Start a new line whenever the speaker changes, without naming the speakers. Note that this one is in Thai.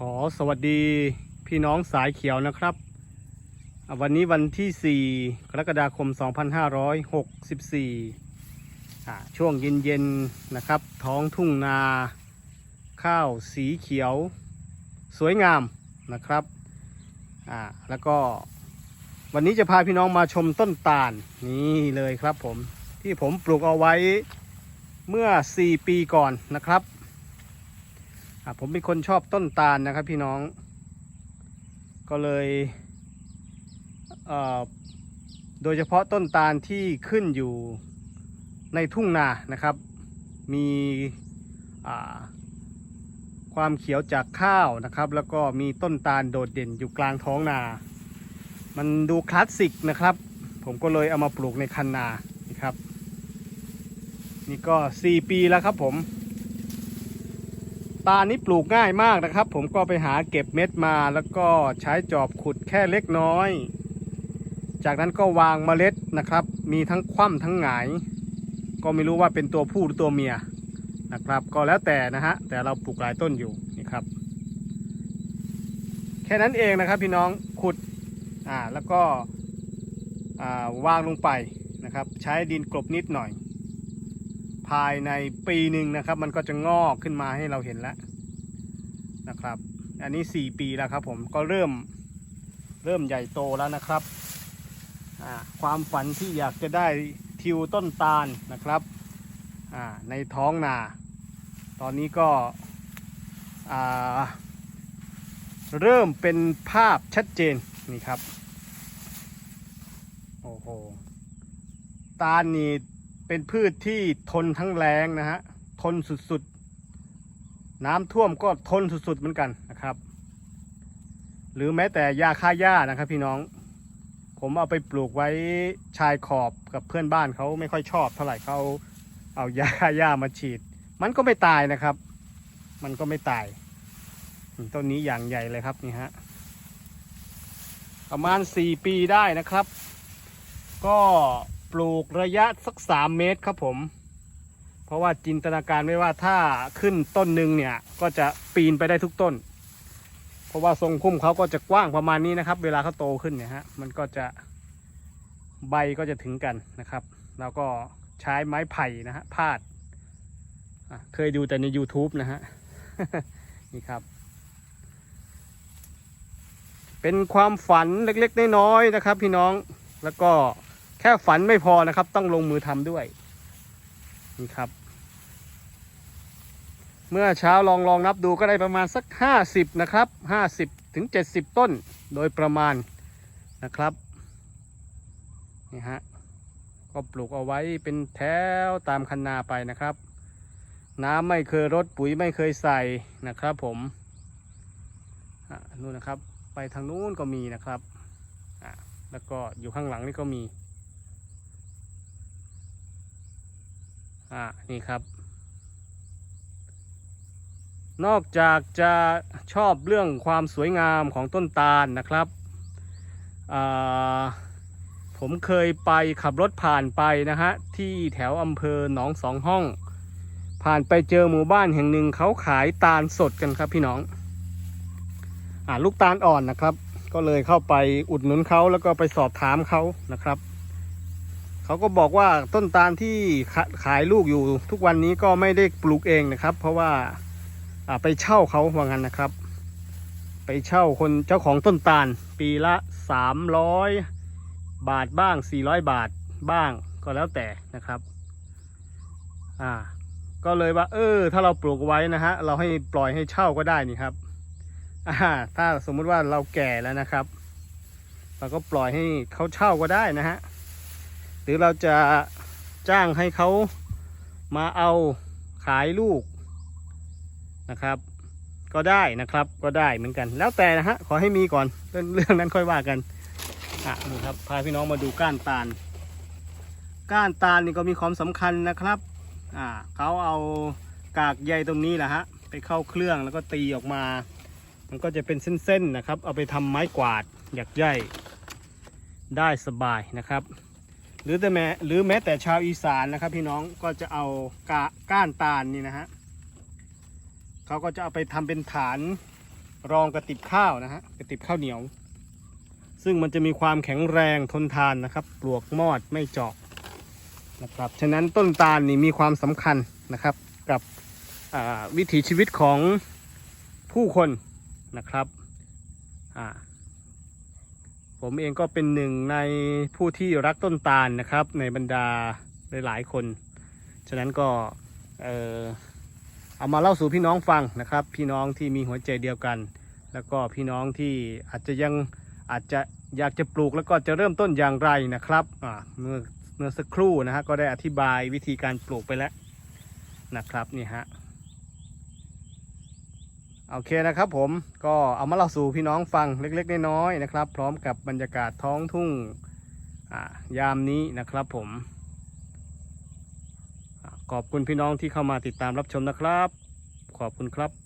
ขอสวัสดีพี่น้องสายเขียวนะครับ วันนี้วันที่ 4 กรกฎาคม 2564อ่ช่วงเย็นๆนะครับ ท้องทุ่งนา ข้าวสีเขียว สวยงามนะครับแล้วก็วันนี้จะพาพี่น้องมาชมต้นตาลนี่เลยครับผมที่ผมปลูกเอาไว้เมื่อ 4 ปีก่อนนะครับ ผมเป็นคนชอบต้นตาลนะครับพี่น้อง ก็เลยเโดยเฉพาะต้นตาลที่ขึ้นอยู่ในทุ่งนานะครับ มีความเขียวจากข้าวนะครับ แล้วก็มีต้นตาลโดดเด่นอยู่กลางท้องนา มันดูคลาสสิกนะครับ ผมก็เลยเอามาปลูกในคันนานะครับ นี่ก็ 4 ปีแล้วครับผม ตานี้ปลูกง่ายมากนะครับ ผมก็ไปหาเก็บเม็ดมาแล้วก็ใช้จอบขุดแค่เล็กน้อย จากนั้นก็วางเมล็ดนะครับ มีทั้งคว่ำทั้งหงาย ก็ไม่รู้ว่าเป็นตัวผู้หรือตัวเมียนะครับ ก็แล้วแต่นะฮะแต่เราปลูกหลายต้นอยู่นี่ครับ แค่นั้นเองนะครับพี่น้องขุดอ่าแล้วก็อ่าวางลงไปนะครับ ใช้ดินกลบนิดหน่อย ภายในปีหนึ่งนะครับ มันก็จะงอกขึ้นมาให้เราเห็นแล้วนะครับ อันนี้ 4 ปีแล้วครับผมก็เริ่มเริ่มใหญ่โตแล้วนะครับ ความฝันที่อยากจะได้ทิวต้นตาลนะครับในท้องนา ตอนนี้ก็เริ่มเป็นภาพชัดเจนนี่ครับ โอ้โห ตาลนี่ เป็นพืชที่ทนทั้งแรงนะฮะ ทนสุดๆ น้ำท่วมก็ทนสุดๆเหมือนกันนะครับ หรือแม้แต่ยาฆ่าหญ้านะครับพี่น้อง ผมเอาไปปลูกไว้ชายขอบกับเพื่อนบ้านเขาไม่ค่อยชอบเท่าไหร่เขาเอายาฆ่าหญ้ามาฉีด มันก็ไม่ตายนะครับ มันก็ไม่ตาย ต้นนี้อย่างใหญ่เลยครับนี่ฮะ ประมาณสี่ปีได้นะครับ ก็ ปลูกระยะสักสามเมตรครับผม เพราะว่าจินตนาการไว้ว่าถ้าขึ้นต้นหนึ่งเนี่ยก็จะปีนไปได้ทุกต้น เพราะว่าทรงพุ่มเขาก็จะกว้างประมาณนี้นะครับ เวลาเขาโตขึ้นเนี่ยฮะมันก็จะใบก็จะถึงกันนะครับ แล้วก็ใช้ไม้ไผ่นะฮะพาดเคยดูแต่ใน YouTube นะฮะ นี่ครับ เป็นความฝันเล็กๆ น้อยๆนะครับพี่น้องแล้วก็ ค่ฝันไม่พอนะครับ ต้องลงมือทำด้วยนี่ครับ เมื่อเช้าลองลองนับดูก็ได้ประมาณสักห้าสิบนะครับห้าสิบถึงเจ็ดสิบต้นโดยประมาณนะครับนี่ฮะก็ปลูกเอาไว้เป็นแถวตามคันนาไปนะครับ น้ำไม่เคยรดปุ๋ยไม่เคยใส่นะครับผมนู่นนะครับ ไปทางนู้นก็มีนะครับแล้วก็อยู่ข้างหลังนี่ก็มี อ่านี่ครับ นอกจากจะชอบเรื่องความสวยงามของต้นตาลนะครับผมเคยไปขับรถผ่านไปนะฮะที่แถวอำเภอหนองสองห้อง ผ่านไปเจอหมู่บ้านแห่งหนึ่งเขาขายตาลสดกันครับพี่น้องอลูกตาลอ่อนนะครับ ก็เลยเข้าไปอุดหนุนเขาแล้วก็ไปสอบถามเขานะครับ เขาก็บอกว่าต้นตาลที่ขาขายลูกอยู่ทุกวันนี้ก็ไม่ได้ปลูกเองนะครับ เพราะว่าอ่าไปเช่าเขาว่างั้นนะครับ ไปเช่าคนเจ้าของต้นตาล ปีละสามร้อยบาทบ้างสี่ร้อยบาทบ้างก็แล้วแต่นะครับ อ่า ก็เลยว่า เออ ถ้าเราปลูกไว้นะฮะ เราให้ปล่อยให้เช่าก็ได้นี่ครับ อ่า ถ้าสมมุติว่าเราแก่แล้วนะครับ เราก็ปล่อยให้เขาเช่าก็ได้นะฮะ หรือเราจะจ้างให้เขามาเอาขายลูกนะครับ ก็ได้นะครับก็ได้เหมือนกัน แล้วแต่นะฮะขอให้มีก่อนเรื่องเรื่องนั้นค่อยว่ากันอะนี่ครับพาพี่น้องมาดูก้านตาล ก้านตาลนี่ก็มีความสำคัญนะครับอ่าเขาเอากากใยตรงนี้แหละฮะไปเข้าเครื่องแล้วก็ตีออกมา มันก็จะเป็นเส้นๆนะครับ เอาไปทำไม้กวาดหยักใยได้สบายนะครับ หรือแต่แม้หรือแม้แต่ชาวอีสานนะครับ พี่น้องก็จะเอากาก้านตาลนี่นะฮะเขาก็จะเอาไปทำเป็นฐานรองกระติบข้าวนะฮะกระติบข้าวเหนียว ซึ่งมันจะมีความแข็งแรงทนทานนะครับ ปลวกมอดไม่เจาะนะครับฉะนั้นต้นตาลนี่มีความสำคัญนะครับ กับวิถีชีวิตของผู้คนนะครับอ่า ผมเองก็เป็นหนึ่งในผู้ที่รักต้นตาลนะครับ ในบรรดาหลายๆคน ฉะนั้นก็เออเอามาเล่าสู่พี่น้องฟังนะครับ พี่น้องที่มีหัวใจเดียวกัน แล้วก็พี่น้องที่อาจจะยังอาจจะอยากจะปลูกแล้วก็จะเริ่มต้นอย่างไรนะครับเมื่อเมื่อสักครู่นะฮะก็ได้อธิบายวิธีการปลูกไปแล้วนะครับนี่ฮะ โอเคนะครับผมก็เอามาเล่าสู่พี่น้องฟังเล็กๆน้อยๆนะครับ พร้อมกับบรรยากาศท้องทุ่งยามนี้นะครับผมขอบคุณพี่น้องที่เข้ามาติดตามรับชมนะครับ ขอบคุณครับ